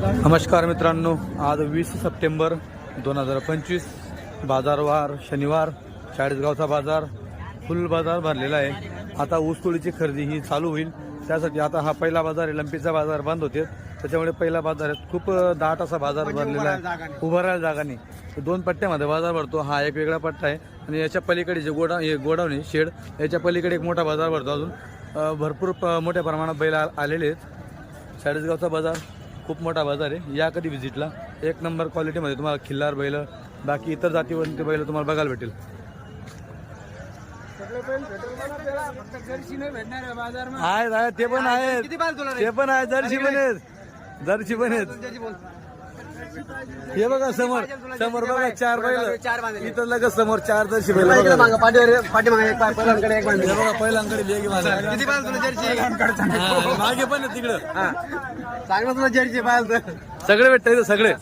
नमस्कार मित्रांनो आज वीस सप्टेंबर दोन हजार पंचवीस बाजारवार शनिवार चाळीसगावचा बाजार फुल बाजार भरलेला आहे. आता ऊसतोळीची खरेदी ही चालू होईल. त्यासाठी आता हा पहिला बाजार आहे लंपीचा बाजार बंद होते. त्याच्यामुळे पहिला बाजार आहे. खूप दाट असा बाजार भरलेला आहे. उभा राहायला जागा नाही. दोन पट्ट्यामध्ये बाजार भरतो. हा एक वेगळा पट्टा आहे. आणि याच्या पलीकडे जे गोडा हे गोडाऊन आहे शेड याच्या पलीकडे एक मोठा बाजार भरतो. अजून भरपूर प- मोठ्या प्रमाणात बैल आलेले आहेत. चाळीसगावचा बाजार खूप मोठा बाजार आहे. या कधी व्हिजिटला एक नंबर क्वालिटीमध्ये तुम्हाला खिल्लार बैल बाकी इतर जातीवरती बैल तुम्हाला बघायला भेटेल. आहेत आहेत. ते पण आहेत. ते पण आहे जर्सी पण आहेत. जर्सी पण आहेत. हे बघा समोर समोर बघा चार बैल. इथं लगेच समोर चार जर्सी बैल बघा. हे बघा पहिल्यांकडे बेगी माझा किती पाहिलं तुला जर्सी? मागे पण आहे तिकडं. चांगलं तुला जर्सी पाहिलं सगळे भेटत सगळे.